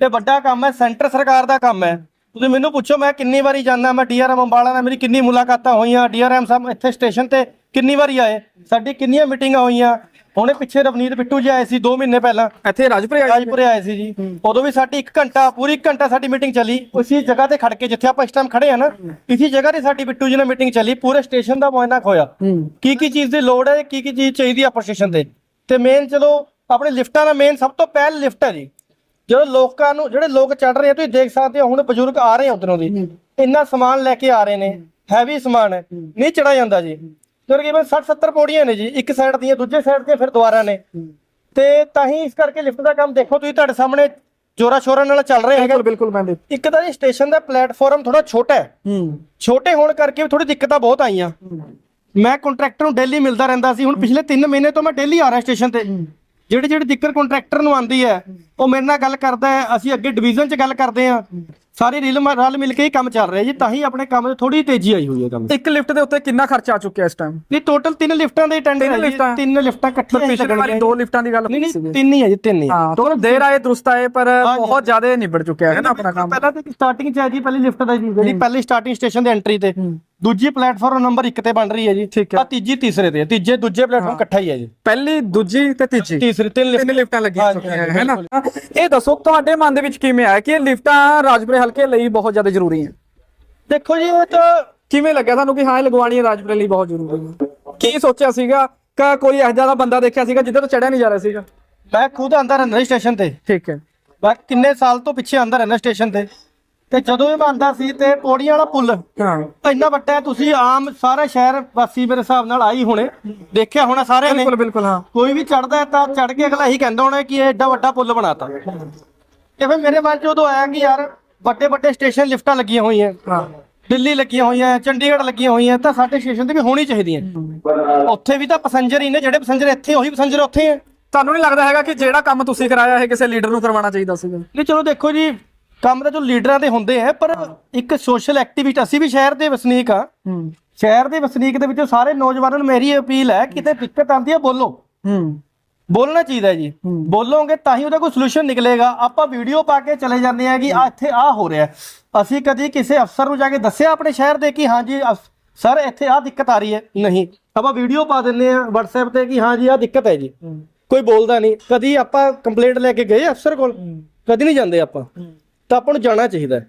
ਇਹ ਵੱਡਾ ਕੰਮ ਹੈ ਸੈਂਟਰ ਸਰਕਾਰ ਦਾ ਕੰਮ ਹੈ। ਤੁਸੀਂ ਮੈਨੂੰ ਪੁੱਛੋ ਮੈਂ ਕਿੰਨੀ ਵਾਰੀ ਜਾਂਦਾ ਮੈਂ ਡੀਆਰਐਮ ਅੰਬਾਲਾ ਨਾਲ ਮੇਰੀ ਕਿੰਨੀ ਮੁਲਾਕਾਤਾਂ ਹੋਈਆਂ ਡੀਆਰਐਮ ਸਾਹਿਬ ਇੱਥੇ ਸਟੇਸ਼ਨ ਤੇ ਕਿੰਨੀ ਵਾਰੀ ਆਏ ਸਾਡੀ ਕਿੰਨੀਆਂ ਮੀਟਿੰਗਾਂ ਹੋਈਆਂ ਹੁਣੇ ਪਿੱਛੇ ਰਵਨੀਤ ਬਿੱਟੂ ਜੀ ਆਏ ਸੀ 2 ਮਹੀਨੇ ਪਹਿਲਾਂ। ਇੱਥੇ ਰਾਜਪੁਰੇ ਆਏ? ਰਾਜਪੁਰੇ ਆਏ ਸੀ ਜੀ। ਉਦੋਂ ਵੀ ਸਾਡੀ 1 ਘੰਟਾ ਪੂਰੀ 1 ਘੰਟਾ ਸਾਡੀ ਮੀਟਿੰਗ ਚੱਲੀ। ਉਸੇ ਜਗ੍ਹਾ ਤੇ ਖੜ ਕੇ ਜਿੱਥੇ ਆਪਾਂ ਇਸ ਟਾਈਮ ਖੜੇ ਆ ਨਾ ਇਸੇ ਜਗ੍ਹਾ ਤੇ ਸਾਡੀ ਬਿੱਟੂ ਜੀ ਨਾਲ ਮੀਟਿੰਗ ਚੱਲੀ। ਪੂਰੇ ਸਟੇਸ਼ਨ ਦਾ ਮੁਆਇਨਾ ਹੋਇਆ ਕੀ ਕੀ ਚੀਜ਼ ਦੀ ਲੋੜ ਹੈ ਕੀ ਕੀ ਚੀਜ਼ ਚਾਹੀਦੀ ਹੈ ਪ੍ਰਸ਼ਾਸਨ ਦੇ ਤੇ ਮੇਨ ਚਲੋ ਆਪਣੇ ਲਿਫਟਾਂ ਦਾ ਮੇਨ ਸਭ ਤੋਂ ਪਹਿਲ ਲਿਫਟ ਹੈ ਜੀ। ਜਦੋਂ ਲੋਕਾਂ ਨੂੰ ਜਿਹੜੇ ਲੋਕ ਚੜ ਰਹੇ ਆ ਤੁਸੀਂ ਦੇਖ ਸਕਦੇ ਹੋ ਹੁਣ ਬਜ਼ੁਰਗ ਆ ਰਹੇ ਆ ਉਧਰੋਂ ਦੀ। ਇੰਨਾ ਸਮਾਨ ਲੈ ਕੇ ਆ ਰਹੇ ਨੇ। ਹੈਵੀ ਸਮਾਨ ਹੈ। ਨਹੀਂ ਚੜਾ ਜਾਂਦਾ ਜੀ। ਤਕਰੀਬਨ 60 70 ਪੌੜੀਆਂ ਨੇ ਜੀ ਇੱਕ ਸਾਈਡ ਦੀਆਂ ਦੂਜੇ ਸਾਈਡ ਤੇ ਫਿਰ ਦੁਆਰਾ ਨੇ। ਤੇ ਤਾਂ ਹੀ ਇਸ ਕਰਕੇ ਲਿਫਟ ਦਾ ਕੰਮ ਦੇਖੋ ਤੁਸੀਂ ਤੁਹਾਡੇ ਸਾਹਮਣੇ ਜੋਰਾ ਸ਼ੋਰਾ ਨਾਲ ਚੱਲ ਰਿਹਾ ਹੈਗਾ। ਬਿਲਕੁਲ ਮੈਂ ਇੱਕ ਤਾਂ ਜੀ ਸਟੇਸ਼ਨ ਦਾ ਪਲੇਟਫਾਰਮ ਥੋੜਾ ਛੋਟਾ ਹੈ। ਹੂੰ। ਛੋਟੇ ਹੋਣ ਕਰਕੇ ਵੀ ਥੋੜੀ ਦਿੱਕਤਾਂ ਬਹੁਤ ਆਈਆਂ। ਮੈਂ ਕੰਟਰੈਕਟਰ ਨੂੰ ਡੇਲੀ ਮਿਲਦਾ ਰਹਿੰਦਾ ਸੀ। ਹੁਣ ਪਿਛਲੇ 3 ਮਹੀਨੇ ਤੋਂ ਮੈਂ ਡੇਲੀ ਆ ਰਿਹਾ ਸਟੇਸ਼ਨ ਤੇ। ਜਿਹੜੀ ਜਿਹੜੀ ਦਿੱਕਤ ਕੰਟਰੈਕਟਰ ਨੂੰ ਆਂਦੀ ਹੈ ਉਹ ਮੇਰੇ ਨਾਲ ਗੱਲ ਕਰਦਾ ਹੈ ਅਸੀਂ ਅੱਗੇ ਡਿਵੀਜ਼ਨ 'ਚ ਗੱਲ ਕਰਦੇ ਹਾਂ। ਸਾਰੇ ਰਿਲ ਰਲ ਮਿਲ ਕੇ ਹੀ ਕੰਮ ਚੱਲ ਰਿਹਾ ਜੀ ਤਾਂ ਹੀ ਆਪਣੇ ਕੰਮ 'ਚ ਥੋੜੀ ਤੇਜ਼ੀ ਆਈ ਹੋਈ ਹੈ ਕੰਮ। 'ਚ। ਇੱਕ ਲਿਫਟ ਦੇ ਉੱਤੇ ਕਿੰਨਾ ਖਰਚਾ ਆ ਚੁੱਕਿਆ ਇਸ ਟਾਈਮ ਨਹੀਂ ਟੋਟਲ ਤਿੰਨ ਲਿਫਟਾਂ ਦੇ ਟੈਂਡਰ ਤਿੰਨ ਹੈ ਜੀ ਲਿਫਟਾਂ? ਤਿੰਨ ਲਿਫਟਾਂ ਇਕੱਠੀਆਂ ਹੀ ਪਿਛਲੇ ਵਾਰੀ ਲੱਗਣਗੀਆਂ ਦੋ ਲਿਫਟਾਂ ਦੀ ਗੱਲ ਨਹੀਂ ਨਹੀਂ ਤਿੰਨ ਹੀ ਹੈ ਜੀ ਤਿੰਨ ਹੀ ਹਾਂ ਤੋਂ ਦੇਰ ਆਏ ਦਰੁਸਤ ਆਏ ਪਰ ਹਾਂਜੀ। ਬਹੁਤ ਜ਼ਿਆਦਾ ਨਿਬੜ ਚੁੱਕਿਆ ਹੈ ਨਾ ਆਪਣਾ ਕੰਮ। ਪਹਿਲਾਂ ਤਾਂ ਸਟਾਰਟਿੰਗ 'ਚ ਹੈ ਜੀ ਪਹਿਲੀ ਲਿਫਟ ਦਾ ਜੀ ਜਿਹੜੀ ਪਹਿਲੀ ਸਟਾਰਟਿੰਗ ਸਟੇਸ਼ਨ ਦੇ ਐਂਟਰੀ ਤੇ। ਦੂਜੀ ਪਲੇਟਫਾਰਮ ਨੰਬਰ 1 ਤੇ ਬਣ ਰਹੀ ਹੈ ਜੀ। ਠੀਕ ਹੈ। ਆ ਤੀਜੀ ਤੀਸਰੇ ਤੇ ਹੈ। ਤੀਜੇ ਦੂਜੇ ਪਲੇਟਫਾਰਮ ਇਕੱਠਾ ਹੀ ਹੈ ਜੀ। ਪਹਿਲੀ ਦੂਜੀ ਤੇ ਤੀਜੀ। ਤੀਸਰੀ ਤਿੰਨ ਤਿੰਨ ਲਿਫਟ। ਲੱਗੀਆਂ ਹਾਂਜੀ, ਚੁੱਕੀਆਂ ਹੈ ਨਾ? ਇਹ ਦੱਸੋ ਤੁਹਾਡੇ ਮਨ ਦੇ ਵਿੱਚ ਕਿਵੇਂ ਆਇਆ ਕਿ ਇਹ ਲਿਫਟਾਂ ਰਾਜਪੁਰੇ ਹਲਕੇ ਲਈ ਬਹੁਤ ਜ਼ਿਆਦਾ ਜ਼ਰੂਰੀ ਹੈ? ਦੇਖੋ ਜੀ ਉਹ ਤਾਂ ਕਿਵੇਂ ਲੱਗਿਆ ਤੁਹਾਨੂੰ ਕਿ ਹਾਂ ਇਹ ਲਗਵਾਉਣੀ ਹੈ ਰਾਜਪੁਰੇ ਲਈ ਬਹੁਤ ਜ਼ਰੂਰੀ ਹੈ? ਕੀ ਸੋਚਿਆ ਸੀਗਾ? ਕਿ ਕੋਈ ਇਹੋ ਜਿਹਾ ਦਾ ਬੰਦਾ ਦੇਖਿਆ ਸੀਗਾ ਜਿੱਦੇ ਤੋਂ ਚੜਿਆ ਨਹੀਂ ਜਾ ਰਿਹਾ ਸੀਗਾ? ਮੈਂ ਖੁਦ ਆਂਦਾ ਰਹਿੰਦਾ ਸੀ ਸਟੇਸ਼ਨ ਤੇ। ਠੀਕ ਹੈ। ਮੈਂ ਕਿੰਨੇ ਸਾਲ ਤੋਂ ਪਿੱਛੇ ਆਂਦਾ ਰਹਿੰਦਾ ਸਟੇਸ਼ਨ ਤੇ। ਤੇ ਜਦੋਂ ਮੈਂ ਆਂਦਾ ਸੀ ਤੇ ਪੌੜੀਆਂ ਵਾਲਾ ਪੁੱਲ ਹਾਂ। ਇੰਨਾ ਵੱਡਾ ਹੈ ਤੁਸੀਂ ਆਮ ਸਾਰਾ ਸ਼ਹਿਰ ਵਾਸੀ ਮੇਰੇ ਹਿਸਾਬ ਨਾਲ ਆਈ ਹੋਣੇ। ਦੇਖਿਆ ਹੋਣਾ ਸਾਰਿਆਂ ਨੇ। ਬਿਲਕੁਲ ਬਿਲਕੁਲ ਹਾਂ। ਕੋਈ ਵੀ ਚੜਦਾ ਤਾਂ ਚੜ ਕੇ ਅਗਲਾ ਇਹੀ ਕਹਿੰਦਾ ਹੋਣਾ ਕਿ ਇਹ ਐਡਾ ਵੱਡਾ ਪੁੱਲ ਬਣਾਤਾ। ਤੇ ਫਿਰ ਮੇਰੇ ਮਨ 'ਚ ਉਦੋਂ ਆਇਆ ਕਿ ਯਾਰ ਵੱਡੇ ਵੱਡੇ ਸਟੇਸ਼ਨ ਲਿਫਟਾਂ ਲੱਗੀਆਂ ਹੋਈਆਂ। ਹਾਂ। ਦਿੱਲੀ ਲੱਗੀਆਂ ਹੋਈਆਂ ਚੰਡੀਗੜ੍ਹ ਲੱਗੀਆਂ ਹੋਈਆਂ ਤਾਂ ਸਾਡੇ ਸਟੇਸ਼ਨ ਤੇ ਵੀ ਹੋਣੀ ਚਾਹੀਦੀਆਂ। ਉੱਥੇ ਵੀ ਤਾਂ ਪੈਸੰਜਰ ਹੀ ਨੇ ਜਿਹੜੇ ਪੈਸੰਜਰ ਇੱਥੇ ਉਹੀ ਪੈਸੰਜਰ ਉੱਥੇ ਹੈ ਤੁਹਾਨੂੰ ਨਹੀਂ ਲੱਗਦਾ ਹੈਗਾ ਕਿ ਜਿਹੜਾ ਕੰਮ ਤੁਸੀਂ ਕਰਾਇਆ ਹੈ ਕਿਸੇ ਲੀਡਰ ਨੂੰ ਕਰਵਾਉਣਾ ਚਾਹੀਦਾ ਸੀਗਾ? ਨਹੀਂ ਚਲੋ ਦੇਖੋ ਜੀ ਕੰਮ ਤਾਂ ਜੋ ਲੀਡਰਾਂ ਦੇ ਹੁੰਦੇ ਆ ਪਰ ਇੱਕ ਸੋਸ਼ਲ ਐਕਟੀਵਿਸਟ ਅਸੀਂ ਵੀ ਸ਼ਹਿਰ ਦੇ ਵਸਨੀਕ ਆ ਹੂੰ। ਸ਼ਹਿਰ ਦੇ ਵਸਨੀਕ ਦੇ ਵਿੱਚੋਂ ਸਾਰੇ ਨੌਜਵਾਨਾਂ ਨੂੰ ਮੇਰੀ ਅਪੀਲ ਹੈ ਕਿਤੇ ਦਿੱਕਤ ਆਉਂਦੀ ਹੈ ਬੋਲੋ। ਹੂੰ। ਬੋਲਣਾ ਚਾਹੀਦਾ ਜੀ। ਬੋਲੋਗੇ ਤਾਂ ਹੀ ਉਹਦਾ ਕੋਈ ਸੋਲੂਸ਼ਨ ਨਿਕਲੇਗਾ। ਆਪਾਂ ਵੀਡੀਓ ਪਾ ਕੇ ਚਲੇ ਜਾਂਦੇ ਆ ਕਿ ਆ ਇੱਥੇ ਆ ਹੋ ਰਿਹਾ। ਅਸੀਂ ਕਦੀ ਕਿਸੇ ਅਫਸਰ ਨੂੰ ਜਾ ਕੇ ਦੱਸਿਆ ਆਪਣੇ ਸ਼ਹਿਰ ਦੇ ਕਿ ਹਾਂਜੀ ਸਰ ਇੱਥੇ ਆ ਦਿੱਕਤ ਆ ਰਹੀ ਹੈ। ਨਹੀਂ। ਆਪਾਂ ਵੀਡੀਓ ਪਾ ਦਿੰਦੇ ਆ WhatsApp ਤੇ ਕਿ ਹਾਂਜੀ ਆ ਦਿੱਕਤ ਹੈ ਜੀ। ਕੋਈ ਬੋਲਦਾ ਨਹੀਂ। ਕਦੀ ਆਪਾਂ ਕੰਪਲੇਂਟ ਲੈ ਕੇ ਗਏ ਅਫਸਰ ਕੋਲ। ਕਦੀ ਨਹੀਂ ਜਾਂਦੇ ਆਪਾਂ। ਤਾਂ ਆਪਾਂ ਨੂੰ ਜਾਣਾ ਚਾਹੀਦਾ ਹੈ।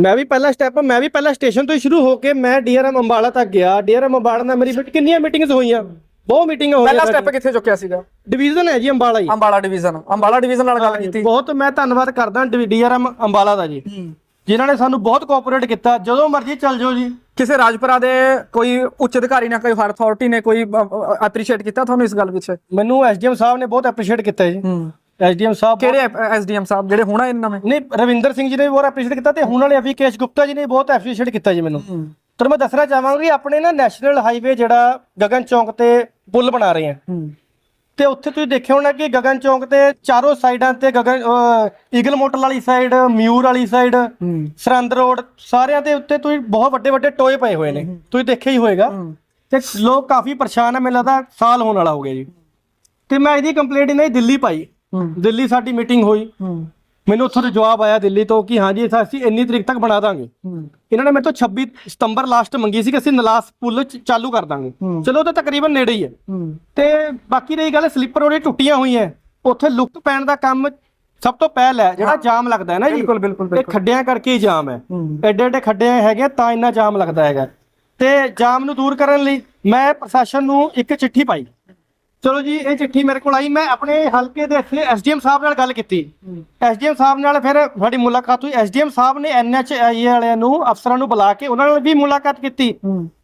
ਮੈਂ ਵੀ ਪਹਿਲਾ ਸਟੈਪ ਮੈਂ ਵੀ ਪਹਿਲਾ ਸਟੇਸ਼ਨ ਤੋਂ ਹੀ ਸ਼ੁਰੂ ਹੋ ਕੇ ਮੈਂ ਡੀਆਰਐਮ ਅੰਬਾਲਾ ਤੱਕ ਗਿਆ। ਡੀਆਰਐਮ ਅੰਬਾਲਾ ਨਾਲ ਮੇਰੀ ਮੀਟ- ਕਿੰਨੀਆਂ ਮੀਟਿੰਗਸ ਹੋਈਆਂ? ਬਹੁਤ ਮੀਟਿੰਗਾਂ ਹੋਈਆਂ ਪਹਿਲਾ ਸਟੈਪ ਕਿੱਥੇ ਚੁੱਕਿਆ ਸੀਗਾ? ਡਿਵੀਜ਼ਨ ਹੈ ਜੀ ਅੰਬਾਲਾ ਹੀ ਅੰਬਾਲਾ ਡਿਵੀਜ਼ਨ ਅੰਬਾਲਾ ਡਿਵੀਜ਼ਨ ਨਾਲ ਗੱਲ ਕੀਤੀ। ਬਹੁਤ ਮੈਂ ਧੰਨਵਾਦ ਕਰਦਾ ਡੀਆਰਐਮ ਅੰਬਾਲਾ ਦਾ ਜੀ। ਜਿਨ੍ਹਾਂ ਨੇ ਸਾਨੂੰ ਬਹੁਤ ਕੋਆਪਰੇਟ ਕੀਤਾ। ਜਦੋਂ ਮਰਜ਼ੀ ਚੱਲ ਜਾਓ ਜੀ। ਕਿਸੇ ਰਾਜਪੁਰਾ ਦੇ ਕੋਈ ਉੱਚ ਅਧਿਕਾਰੀ ਨੇ ਕੋਈ ਹਰ ਅਥਾਰਟੀ ਨੇ ਕੋਈ ਐਪਰੀਸ਼ੀਏਟ ਕੀਤਾ ਤੁਹਾਨੂੰ ਇਸ ਗੱਲ ਵਿੱਚ ਮੈਨੂੰ ਐਸਡੀਐਮ ਸਾਹਿਬ ਨੇ ਬਹੁਤ ਐਪਰੀਸ਼ੀਏਟ ਕੀਤਾ ਜੀ। ਐਸਡੀਐਮ ਸਾਹਿਬ ਕਿਹੜੇ ਐਸਡੀਐਮ ਸਾਹਿਬ ਜਿਹੜੇ ਹੁਣ ਆਏ ਨਵੇਂ? ਨਹੀਂ ਰਵਿੰਦਰ ਸਿੰਘ ਜੀ ਨੇ ਵੀ ਬਹੁਤ ਐਪਰੀਸ਼ੀਏਟ ਕੀਤਾ ਤੇ ਹੁਣ ਵਾਲੇ ਅਭਿਕੇਸ਼ ਗੁਪਤਾ ਜੀ ਨੇ ਬਹੁਤ ਐਪਰੀਸ਼ੀਏਟ ਕੀਤਾ ਜੀ ਮੈਨੂੰ। ਤਾਂ ਮੈਂ ਦੱਸਣਾ ਚਾਹਾਂਗਾ ਕਿ ਆਪਣੇ ਨਾ ਨੈਸ਼ਨਲ ਹਾਈਵੇ ਜਿਹੜਾ ਗਗਨ ਚੌਂਕ ਤੇ ਪੁਲ ਬਣਾ ਰਹੇ ਆ। ਤੇ ਉੱਥੇ ਤੁਸੀਂ ਦੇਖਿਆ ਹੋਣਾ ਕਿ ਗਗਨ ਚੌਂਕ ਤੇ ਚਾਰੋਂ ਸਾਈਡਾਂ ਤੇ ਗਗਨ ਈਗਲ ਮੋਟਰ ਵਾਲੀ ਸਾਈਡ ਮਿਊਰ ਵਾਲੀ ਸਾਈਡ ਸਰੰਦ ਰੋਡ ਸਾਰਿਆਂ ਦੇ ਉੱਤੇ ਤੁਸੀਂ ਬਹੁਤ ਵੱਡੇ ਵੱਡੇ ਟੋਏ ਪਏ ਹੋਏ ਨੇ। ਤੁਸੀਂ ਦੇਖਿਆ ਹੀ ਹੋਏਗਾ। ਤੇ ਲੋਕ ਕਾਫੀ ਪਰੇਸ਼ਾਨ ਆ ਮੈਨੂੰ ਲੱਗਦਾ ਸਾਲ ਹੋਣ ਵਾਲਾ ਹੋ ਗਿਆ ਜੀ। ਤੇ ਮੈਂ ਇਹਦੀ ਕੰਪਲੇਂਟ ਇਹਨਾਂ ਦੀ ਦਿੱਲੀ ਪਾਈ। ਦਿੱਲੀ ਸਾਡੀ ਮੀਟਿੰਗ ਹੋਈ। ਮੈਨੂੰ ਉੱਥੋਂ ਤੋਂ ਜਵਾਬ ਆਇਆ ਦਿੱਲੀ ਤੋਂ ਕਿ ਹਾਂਜੀ ਇਹ ਅਸੀਂ ਇੰਨੀ ਤਰੀਕ ਤੱਕ ਬਣਾ ਦਾਂਗੇ। ਇਹਨਾਂ ਨੇ ਮੇਰੇ ਤੋਂ 26 ਸਤੰਬਰ ਲਾਸਟ ਮੰਗੀ ਸੀ ਕਿ ਅਸੀਂ ਨਲਾਸ ਪੁੱਲ ਚਾਲੂ ਕਰ ਦਾਂਗੇ। ਚਲੋ ਉਹ ਤਾਂ ਤਕਰੀਬਨ ਨੇੜੇ ਹੀ ਹੈ। ਤੇ ਬਾਕੀ ਰਹੀ ਗੱਲ ਸਲੀਪਰ ਉਹਦੇ ਟੁੱਟੀਆਂ ਹੋਈਆਂ। ਉੱਥੇ ਲੁੱਕ ਪੈਣ ਦਾ ਕੰਮ ਸਭ ਤੋਂ ਪਹਿਲ ਹੈ। ਜਿਹੜਾ ਜਾਮ ਲੱਗਦਾ ਹੈ ਨਾ ਜੀ। ਬਿਲਕੁਲ, ਬਿਲਕੁਲ, ਇਹ। ਖੱਡਿਆਂ ਕਰਕੇ ਹੀ ਜਾਮ ਹੈ। ਐਡੇ ਐਡੇ ਖੱਡੇ ਹੈਗੇ ਤਾਂ ਇੰਨਾ ਜਾਮ ਲੱਗਦਾ ਹੈਗਾ। ਤੇ ਜਾਮ ਨੂੰ ਦੂਰ ਕਰਨ ਲਈ ਮੈਂ ਪ੍ਰਸ਼ਾਸਨ ਨੂੰ ਇੱਕ ਚਿੱਠੀ ਪਾਈ। ਚਲੋ ਜੀ ਇਹ ਚਿੱਠੀ ਮੇਰੇ ਕੋਲ ਆਈ। ਮੈਂ ਆਪਣੇ ਹਲਕੇ ਦੇ ਇੱਥੇ ਐਸਡੀਐਮ ਸਾਹਿਬ ਨਾਲ ਗੱਲ ਕੀਤੀ। ਐਸਡੀਐਮ ਸਾਹਿਬ ਨਾਲ ਫਿਰ ਸਾਡੀ ਮੁਲਾਕਾਤ ਹੋਈ। ਐਸਡੀਐਮ ਸਾਹਿਬ ਨੇ ਐਨਐਚਆਈ ਵਾਲਿਆਂ ਨੂੰ ਅਫਸਰਾਂ ਨੂੰ ਬੁਲਾ ਕੇ ਉਹਨਾਂ ਨਾਲ ਵੀ ਮੁਲਾਕਾਤ ਕੀਤੀ।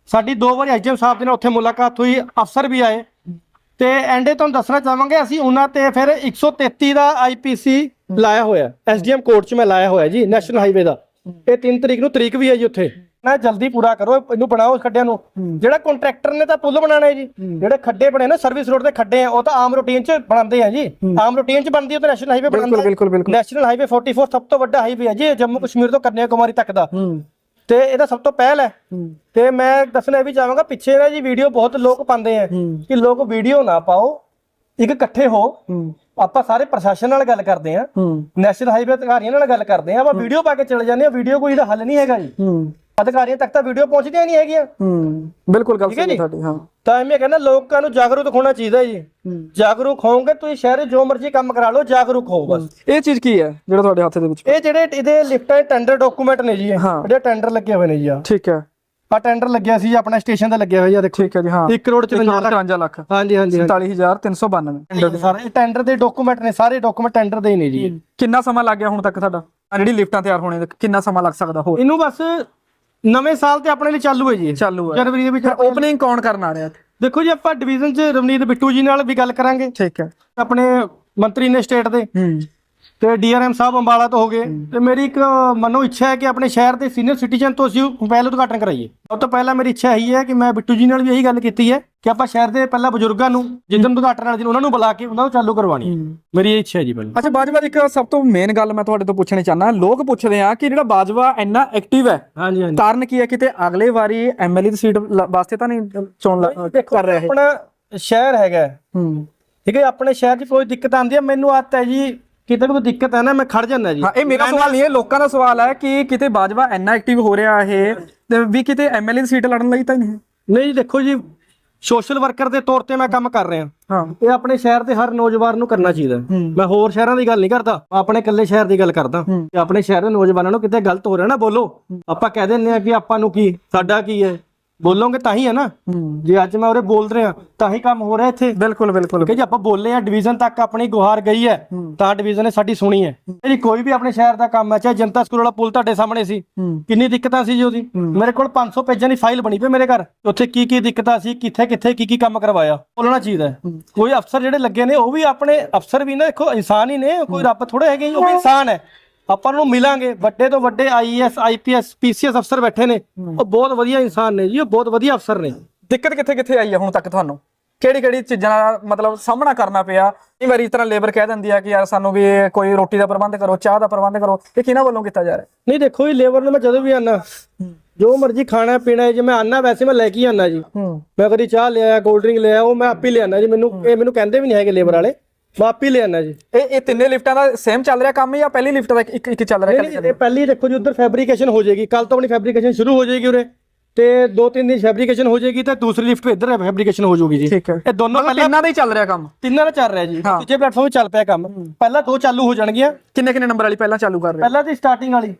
ਸਾਡੀ ਦੋ ਵਾਰੀ ਐਸਡੀਐਮ ਸਾਹਿਬ ਦੇ ਨਾਲ ਉੱਥੇ ਮੁਲਾਕਾਤ ਹੋਈ। ਅਫਸਰ ਵੀ ਆਏ। ਤੇ ਐਂਡੇ ਤੁਹਾਨੂੰ ਦੱਸਣਾ ਚਾਹਾਂਗੇ ਅਸੀਂ ਉਹਨਾਂ ਤੇ ਫਿਰ 133 ਦਾ ਆਈਪੀਸੀ ਲਾਇਆ ਹੋਇਆ। ਐਸਡੀਐਮ ਕੋਰਟ 'ਚ ਮੈਂ ਲਾਇਆ ਹੋਇਆ ਜੀ ਨੈਸ਼ਨਲ ਹਾਈਵੇ ਦਾ। ਇਹ 3 ਤਰੀਕ ਨੂੰ ਤਰੀਕ ਵੀ ਹੈ ਜੀ ਉੱਥੇ। ਨਾ ਜਲਦੀ ਪੂਰਾ ਕਰੋ ਇਹਨੂੰ ਬਣਾਓ ਖੱਡਿਆਂ ਨੂੰ। ਜਿਹੜਾ ਕੰਟਰੈਕਟਰ ਨੇ ਤਾਂ ਪੁੱਲ ਬਣਾਣਾ ਹੈ ਜੀ। ਜਿਹੜੇ ਖੱਡੇ ਬਣੇ ਨਾ ਸਰਵਿਸ ਰੋਡ ਦੇ ਖੱਡੇ ਆ ਉਹ ਤਾਂ ਆਮ ਰੂਟੀਨ 'ਚ ਬਣਾਉਂਦੇ ਆ ਜੀ। ਆਮ ਰੂਟੀਨ 'ਚ ਬਣਦੀ ਉਹ ਤਾਂ ਨੈਸ਼ਨਲ ਹਾਈਵੇ ਬਣਦਾ ਬਿਲਕੁਲ, ਬਿਲਕੁਲ। ਨੈਸ਼ਨਲ ਹਾਈਵੇ 44 ਸਭ ਤੋਂ ਵੱਡਾ ਹਾਈਵੇ ਹੈ ਜੀ ਜੰਮੂ ਕਸ਼ਮੀਰ ਤੋਂ ਕੰਨਿਆ ਕੁਮਾਰੀ ਤੱਕ ਦਾ। ਤੇ ਇਹਦਾ ਸਭ ਤੋਂ ਪਹਿਲ ਹੈ। ਤੇ ਮੈਂ ਦੱਸਣਾ ਇਹ ਵੀ ਚਾਹਾਂਗਾ ਪਿੱਛੇ ਨਾ ਜੀ ਵੀਡੀਓ ਬਹੁਤ ਲੋਕ ਪਾਉਂਦੇ ਆ ਕਿ ਲੋਕ ਵੀਡੀਓ ਨਾ ਪਾਓ ਇੱਕ ਇਕੱਠੇ ਹੋ। ਆਪਾਂ ਸਾਰੇ ਪ੍ਰਸ਼ਾਸਨ ਨਾਲ ਗੱਲ ਕਰਦੇ ਆ। ਨੈਸ਼ਨਲ ਹਾਈਵੇ ਅਧਿਕਾਰੀਆਂ ਨਾਲ ਗੱਲ ਕਰਦੇ ਆ। ਆਪਾਂ ਵੀਡੀਓ ਪਾ ਕੇ ਚਲੇ ਜਾਂਦੇ ਆ ਵੀਡੀਓ ਕੋਈ ਦਾ ਹੱਲ ਨਹੀਂ ਹੈਗਾ ਜੀ। ਅਧਿਕਾਰੀਆਂ ਤੱਕ ਤਾਂ ਵੀਡੀਓ ਪਹੁੰਚਦੀਆਂ ਨਹੀਂ ਹੈਗੀਆਂ। ਬਿਲਕੁਲ ਗੱਲ ਹੈ ਸਹੀ? ਤੁਹਾਡੀ ਹਾਂ। ਤਾਂ ਐਵੇਂ ਕਹਿੰਦਾ ਲੋਕਾਂ ਨੂੰ ਜਾਗਰੂਕ ਹੋਣਾ ਚਾਹੀਦਾ ਜੀ। ਜਾਗਰੂਕ ਹੋਵੋਗੇ ਤੁਸੀਂ ਸ਼ਹਿਰ ਜੋ ਮਰਜ਼ੀ ਕੰਮ ਕਰਾ ਲਓ ਜਾਗਰੂਕ ਹੋ ਬਸ। ਇਹ ਚੀਜ਼ ਕੀ ਹੈ ਜਿਹੜਾ ਤੁਹਾਡੇ ਹੱਥ ਦੇ ਵਿੱਚ ਇਹ ਜਿਹੜੇ ਇਹਦੇ ਲਿਫਟਾਂ ਦੇ ਟੈਂਡਰ ਡਾਕੂਮੈਂਟ ਨੇ ਜੀ ਇਹ ਹਾਂ। ਜਿਹੜੇ ਟੈਂਡਰ ਲੱਗੇ ਹੋਏ ਨੇ ਜੀ ਆ। ਠੀਕ ਹੈ। ਆ ਟੈਂਡਰ ਲੱਗਿਆ ਸੀ ਜੀ ਆਪਣਾ ਸਟੇਸ਼ਨ ਤੇ ਲੱਗਿਆ ਹੋਇਆ ਜੀ ਆਹ ਦੇਖੋ। ਠੀਕ ਹੈ ਜੀ ਹਾਂ। 1 ਕਰੋੜ 54 ਲੱਖ। 54 ਲੱਖ। ਹਾਂਜੀ ਹਾਂਜੀ 47392 ਸਾਰੇ ਇਹ ਟੈਂਡਰ ਦੇ ਡਾਕੂਮੈਂਟ ਨੇ ਸਾਰੇ ਡਾਕੂਮੈਂਟ ਟੈਂਡਰ ਦੇ ਹੀ ਨੇ ਜੀ। ਕਿੰਨਾ ਸਮਾਂ ਲੱਗ ਗਿਆ ਹੁਣ ਤੱਕ ਤੁਹਾਡਾ? ਆਹ ਜਿਹੜੀ ਲਿਫਟਾਂ ਤਿਆਰ ਹੋਣੇ ਦਾ ਕਿੰਨਾ ਸਮਾਂ ਲੱਗ ਸਕਦਾ ਹੋਰ? ਇਹਨੂੰ ਬਸ ਨਵੇਂ ਸਾਲ ਤੇ ਆਪਣੇ ਲਈ ਚਾਲੂ ਹੈ ਜੀ ਇਹ। ਚਾਲੂ ਹੈ। ਜਨਵਰੀ ਦੇ ਵਿੱਚ ਓਪਨਿੰਗ ਕੌਣ ਕਰਨ ਆ ਰਿਹਾ ਦੇਖੋ ਜੀ ਆਪਾਂ ਡਿਵੀਜ਼ਨ 'ਚ ਰਵਨੀਤ ਬਿੱਟੂ ਜੀ ਨਾਲ ਵੀ ਗੱਲ ਕਰਾਂਗੇ। ਠੀਕ ਹੈ। ਆਪਣੇ ਮੰਤਰੀ ਨੇ ਸਟੇਟ ਦੇ। ਹੂੰ। ਤੇ ਡੀਆਰਐਮ ਸਾਹਿਬ ਅੰਬਾਲਾ ਤੋਂ ਹੋ ਗਏ। ਤੇ ਮੇਰੀ ਇੱਕ ਮਨੋ ਇੱਛਾ ਹੈ ਕਿ ਆਪਣੇ ਸ਼ਹਿਰ ਦੇ ਸੀਨੀਅਰ ਸਿਟੀਜ਼ਨ ਤੋਂ ਅਸੀਂ ਪਹਿਲ ਉਦਘਾਟਨ ਕਰਾਈਏ। ਸਭ ਤੋਂ ਪਹਿਲਾਂ ਮੇਰੀ ਇੱਛਾ ਇਹੀ ਹੈ ਕਿ ਮੈਂ ਬਿੱਟੂ ਜੀ ਨਾਲ ਵੀ ਇਹੀ ਗੱਲ ਕੀਤੀ ਹੈ ਕਿ ਆਪਾਂ ਸ਼ਹਿਰ ਦੇ ਪਹਿਲਾਂ ਬਜ਼ੁਰਗਾਂ ਨੂੰ ਜਿੱਦਨ ਉਦਘਾਟਨ ਵਾਲੇ ਦਿਨ ਉਹਨਾਂ ਨੂੰ ਬੁਲਾ ਕੇ ਉਹਨਾਂ ਨੂੰ ਚਾਲੂ ਕਰਵਾਣੀ ਹੈ। ਮੇਰੀ ਇਹ ਇੱਛਾ ਹੈ ਜੀ ਪਹਿਲਾਂ ਅੱਛਾ ਬਾਜਵਾ ਇੱਕ ਸਭ ਤੋਂ ਮੇਨ ਗੱਲ ਮੈਂ ਤੁਹਾਡੇ ਤੋਂ ਪੁੱਛਣੀ ਚਾਹਨਾ ਲੋਕ ਪੁੱਛਦੇ ਆ ਕਿ ਜਿਹੜਾ ਬਾਜਵਾ ਇੰਨਾ ਐਕਟਿਵ ਹੈ ਹਾਂਜੀ ਹਾਂਜੀ। ਕਾਰਨ ਕੀ ਹੈ? ਕਿਤੇ ਅਗਲੇ ਵਾਰੀ ਐਮਐਲਏ ਦੀ ਸੀਟ ਵਾਸਤੇ ਤਾਂ ਨਹੀਂ ਚੋਣ ਕਰ ਰਿਹਾ ਆਪਣਾ ਸ਼ਹਿਰ ਹੈਗਾ। ਹੂੰ। ਠੀਕ ਹੈ ਆਪਣੇ ਸ਼ਹਿਰ 'ਚ ਕੋਈ ਦਿੱਕਤ ਆਉਂਦੀ ਹੈ ਮੈਨੂੰ ਆਦਤ ਹੈ ਜੀ ਕਿਤੇ ਕੋਈ ਦਿੱਕਤ ਹੈ ਨਾ ਮੈਂ ਖੜ ਜਾਂਦਾ ਜੀ। ਹਾਂ ਇਹ ਮੇਰਾ ਸਵਾਲ ਨਹੀਂ ਹੈ ਲੋਕਾਂ ਦਾ ਸਵਾਲ ਹੈ ਕਿ ਕਿਤੇ ਬਾਜਵਾ ਇੰਨਾ ਐਕਟਿਵ ਹੋ ਰਿਹਾ ਇਹ ਤੇ ਵੀ ਕਿਤੇ ਐਮਐਲਏ ਦੀ ਸੀਟ ਲੜਨ ਲਈ ਤਾਂ ਨਹੀਂ ਨਹੀਂ ਜੀ ਦੇਖੋ ਜੀ ਸੋਸ਼ਲ ਵਰਕਰ ਦੇ ਤੌਰ ਤੇ ਮੈਂ ਕੰਮ ਕਰ ਰਿਹਾ। ਹਾਂ। ਇਹ ਆਪਣੇ ਸ਼ਹਿਰ ਦੇ ਹਰ ਨੌਜਵਾਨ ਨੂੰ ਕਰਨਾ ਚਾਹੀਦਾ। ਮੈਂ ਹੋਰ ਸ਼ਹਿਰਾਂ ਦੀ ਗੱਲ ਨਹੀਂ ਕਰਦਾ ਆਪਣੇ ਇਕੱਲੇ ਸ਼ਹਿਰ ਦੀ ਗੱਲ ਕਰਦਾ। ਕਿ ਆਪਣੇ ਸ਼ਹਿਰ ਦੇ ਨੌਜਵਾਨਾਂ ਨੂੰ ਕਿਤੇ ਗਲਤ ਹੋ ਰਿਹਾ ਨਾ ਬੋਲੋ। ਆਪਾਂ ਕਹਿ ਦਿੰਦੇ ਆ ਕਿ ਆਪਾਂ ਨੂੰ ਕੀ ਸਾਡਾ ਕੀ ਹੈ? ਬੋਲੋਗੇ ਤਾਂ ਹੀ ਹੈ ਨਾ। ਹੂੰ। ਜੇ ਅੱਜ ਮੈਂ ਉਰੇ ਬੋਲ ਰਿਹਾ ਤਾਂ ਹੀ ਕੰਮ ਹੋ ਰਿਹਾ ਇੱਥੇ। ਬਿਲਕੁਲ ਬਿਲਕੁਲ। ਕਿ ਜੇ ਆਪਾਂ ਬੋਲੇ ਆ ਡਿਵੀਜ਼ਨ ਤੱਕ ਆਪਣੀ ਗੁਹਾਰ ਗਈ ਹੈ ਤਾਂ ਡਿਵੀਜ਼ਨ ਨੇ ਸਾਡੀ ਸੁਣੀ ਹੈ। ਜੀ ਕੋਈ ਵੀ ਆਪਣੇ ਸ਼ਹਿਰ ਦਾ ਕੰਮ ਹੈ ਚਾਹੇ ਜਨਤਾ ਸਕੂਲ ਵਾਲਾ ਪੁਲ ਤੁਹਾਡੇ ਸਾਹਮਣੇ ਸੀ ਹੂੰ। ਕਿੰਨੀ ਦਿੱਕਤਾਂ ਸੀ ਜੀ ਉਹਦੀ? ਮੇਰੇ ਕੋਲ 500 ਪੇਜਾਂ ਦੀ ਫਾਈਲ ਬਣੀ ਪਈ ਮੇਰੇ ਘਰ। ਉੱਥੇ ਕੀ ਕੀ ਦਿੱਕਤਾਂ ਸੀ ਕਿੱਥੇ ਕਿੱਥੇ ਕੀ ਕੀ ਕੰਮ ਕਰਵਾਇਆ? ਬੋਲਣਾ ਚਾਹੀਦਾ ਹੈ। ਕੋਈ ਅਫਸਰ ਜਿਹੜੇ ਲੱਗੇ ਨੇ ਉਹ ਵੀ ਆਪਣੇ ਅਫਸਰ ਵੀ ਨਾ ਦੇਖੋ ਇਨਸਾਨ ਹੀ ਨੇ ਕੋਈ ਰੱਬ ਥੋੜੇ ਹੈਗੇ ਜੀ, ਉਹ ਵੀ ਇਨਸਾਨ ਹੈ। ਆਪਾਂ ਨੂੰ ਮਿਲਾਂਗੇ। ਵੱਡੇ ਤੋਂ ਵੱਡੇ ਆਈਐਸ ਆਈਪੀਐਸ ਪੀਸੀਐਸ ਅਫਸਰ ਬੈਠੇ ਨੇ। ਉਹ ਬਹੁਤ ਵਧੀਆ ਇਨਸਾਨ ਨੇ ਜੀ ਉਹ ਬਹੁਤ ਵਧੀਆ ਅਫਸਰ ਨੇ। ਦਿੱਕਤ ਕਿੱਥੇ ਕਿੱਥੇ ਆਈ ਹੈ ਹੁਣ ਤੱਕ ਤੁਹਾਨੂੰ? ਕਿਹੜੀ ਕਿਹੜੀ ਚੀਜ਼ਾਂ ਦਾ ਮਤਲਬ ਸਾਹਮਣਾ ਕਰਨਾ ਪਿਆ? ਕਈ ਵਾਰੀ ਇਸ ਤਰ੍ਹਾਂ ਲੇਬਰ ਕਹਿ ਦਿੰਦੀ ਆ ਕਿ ਯਾਰ ਸਾਨੂੰ ਵੀ ਕੋਈ ਰੋਟੀ ਦਾ ਪ੍ਰਬੰਧ ਕਰੋ ਚਾਹ ਦਾ ਪ੍ਰਬੰਧ ਕਰੋ। ਇਹ ਕਿਹਨਾਂ ਵੱਲੋਂ ਕੀਤਾ ਜਾ ਰਿਹਾ? ਨਹੀਂ ਦੇਖੋ ਜੀ ਲੇਬਰ ਨੂੰ ਮੈਂ ਜਦੋਂ ਵੀ ਆਨਾ ਜੋ ਮਰਜ਼ੀ ਖਾਣਾ ਪੀਣਾ ਜੇ ਮੈਂ ਆਨਾ ਵੈਸੇ ਮੈਂ ਲੈ ਕੇ ਆਨਾ ਜੀ। ਮੈਂ ਕਦੀ ਚਾਹ ਲਿਆ ਕੋਲਡ ਡਰਿੰਕ ਲਿਆ ਉਹ ਮੈਂ ਆਪ ਹੀ ਲਿਆਣਾ ਜੀ। ਮੈਨੂੰ ਇਹ ਮੈਨੂੰ ਕਹਿੰਦੇ ਵੀ ਨਹੀਂ ਹੈਗੇ ਲੇਬਰ ਵਾਲੇ। ਮੈਂ ਆਪ ਹੀ ਲਿਆਣਾ ਜੀ। ਇਹ ਇਹ ਤਿੰਨੇ ਲਿਫਟਾਂ ਦਾ ਸੇਮ ਚੱਲ ਰਿਹਾ ਕੰਮ ਜਾਂ ਪਹਿਲੀ ਲਿਫਟ ਦਾ ਇੱਕ- ਇੱਕ ਇੱਕ ਚੱਲ ਰਿਹਾ ਨਹੀਂ, ਨਹੀਂ, ਇਹ ਪਹਿਲੀ ਦੇਖੋ ਜੀ ਉਧਰ ਫੈਬਰੀਕੇਸ਼ਨ ਹੋ ਜਾਏਗੀ। ਕੱਲ ਤੋਂ ਆਪਣੀ ਫੈਬਰੀਕੇਸ਼ਨ ਸ਼ੁਰੂ ਹੋ ਜਾਏਗੀ ਉਰੇ। ਤੇ ਦੋ ਤਿੰਨ ਦਿਨ ਫੈਬਰੀਕੇਸ਼ਨ ਹੋ ਜਾਏਗੀ ਤੇ ਦੂਸਰੀ ਲਿਫਟ ਇੱਧਰ ਫੈਬਰੀਕੇਸ਼ਨ ਹੋ ਜਾਊਗੀ ਜੀ। ਠੀਕ ਹੈ। ਇਹ ਦੋਨੋਂ ਮਤਲਬ ਪਹਿਲਾਂ ਤਿੰਨਾਂ ਦਾ ਹੀ ਚੱਲ ਰਿਹਾ ਕੰਮ? ਤਿੰਨਾਂ ਦਾ ਚੱਲ ਰਿਹਾ ਜੀ। ਹਾਂ। ਤੀਜੇ ਪਲੇਟਫਾਰਮ ਚੱਲ ਪਿਆ ਕੰਮ। ਪਹਿਲਾਂ ਦੋ ਚਾਲੂ ਹੋ ਜਾਣਗੀਆਂ। ਕਿੰਨੇ ਕਿੰਨੇ ਨੰਬਰ ਵਾਲੀ ਪਹਿਲਾਂ ਚਾਲੂ ਕਰ ਰਹੇ ਪਹਿਲਾਂ ਦੀ ਸਟਾਰਟਿੰਗ ਵਾਲੀ।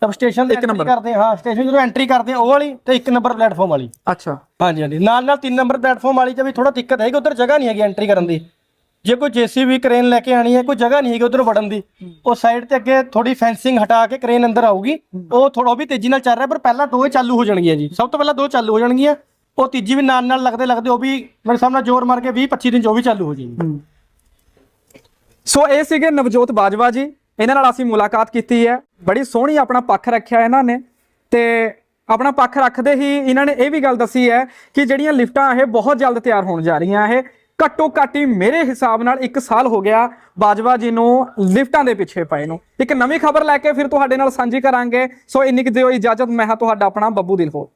ਤਬ ਸਟੇਸ਼ਨ ਇੱਕ number। ਕਰਦੇ ਹਾਂ ਹਾਂ ਸਟੇਸ਼ਨ ਜਦੋਂ ਐਂਟਰੀ ਕਰਦੇ ਹਾਂ ਉਹ ਵਾਲੀ ਤੇ ਇੱਕ ਨੰਬਰ ਪਲੇਟਫਾਰਮ ਵਾਲੀ। ਅੱਛਾ। ਹਾਂਜੀ ਹਾਂਜੀ। ਨਾਲ ਨਾਲ ਤਿੰਨ ਨੰਬਰ ਪਲੇਟਫਾਰਮ ਵਾਲੀ 'ਚ ਵੀ ਥੋੜਾ ਦਿੱਕਤ ਹੈਗੀ ਉਧਰ ਜਗ੍ਹਾ ਨਹੀਂ ਹੈਗੀ ਐਂਟਰੀ ਕਰਨ ਦੀ। ਜੇ ਕੋਈ ਜੀਸੀਬੀ ਕ੍ਰੇਨ ਲੈ ਕੇ ਆਣੀ ਹੈ ਕੋਈ ਜਗ੍ਹਾ ਨਹੀਂ ਹੈਗੀ ਉਧਰ ਵੜਨ ਦੀ। ਉਹ ਸਾਈਡ ਤੇ ਅੱਗੇ ਥੋੜੀ ਫੈਂਸਿੰਗ ਹਟਾ ਕੇ ਕ੍ਰੇਨ ਅੰਦਰ ਆਊਗੀ। ਉਹ ਥੋੜਾ ਵੀ ਤੇਜ਼ੀ ਨਾਲ ਚੱਲ ਰਿਹਾ ਪਰ ਪਹਿਲਾਂ ਦੋ ਹੀ ਚਾਲੂ ਹੋ ਜਾਣਗੀਆਂ ਜੀ। ਸਭ ਤੋਂ ਪਹਿਲਾਂ ਦੋ ਚਾਲੂ ਹੋ ਜਾਣਗੀਆਂ। ਉਹ ਤੀਜੀ ਵੀ ਨਾਲ ਨਾਲ ਲੱਗਦੇ ਲੱਗਦੇ ਉਹ ਵੀ ਮੇਰੇ ਸਾਹਮਣੇ ਜ਼ੋਰ ਮਾਰ ਕੇ 20 25 ਦਿਨ 'ਚ ਉਹ ਵੀ ਚਾਲੂ ਹੋ ਜਾਏਗੀ। ਸੋ ਇਹ ਸੀਗੇ ਨਵਜੋਤ ਬਾਜਵਾ ਜੀ। ਇਹਨਾਂ ਨਾਲ ਅਸੀਂ ਮੁਲਾਕਾਤ ਕੀਤੀ ਹੈ। ਬੜੀ ਸੋਹਣੀ ਆਪਣਾ ਪੱਖ ਰੱਖਿਆ ਇਹਨਾਂ ਨੇ। ਤੇ ਆਪਣਾ ਪੱਖ ਰੱਖਦੇ ਹੀ ਇਹਨਾਂ ਨੇ ਇਹ ਵੀ ਗੱਲ ਦੱਸੀ ਹੈ ਕਿ ਜਿਹੜੀਆਂ ਲਿਫਟਾਂ ਇਹ ਬਹੁਤ ਜਲਦ ਤਿਆਰ ਹੋਣ ਜਾ ਰਹੀਆਂ ਇਹ। ਘੱਟੋ ਘੱਟ ਹੀ ਮੇਰੇ ਹਿਸਾਬ ਨਾਲ 1 ਸਾਲ ਹੋ ਗਿਆ ਬਾਜਵਾ ਜੀ ਨੂੰ ਲਿਫਟਾਂ ਦੇ ਪਿੱਛੇ ਪਏ ਨੂੰ। ਇੱਕ ਨਵੀਂ ਖਬਰ ਲੈ ਕੇ ਫਿਰ ਤੁਹਾਡੇ ਨਾਲ ਸਾਂਝੀ ਕਰਾਂਗੇ। ਸੋ ਇੰਨੀ ਕੁ ਦਿਓ ਇਜਾਜ਼ਤ, ਮੈਂ ਹਾਂ ਤੁਹਾਡਾ ਆਪਣਾ ਬੱਬੂ ਦਿਲਫੋਰ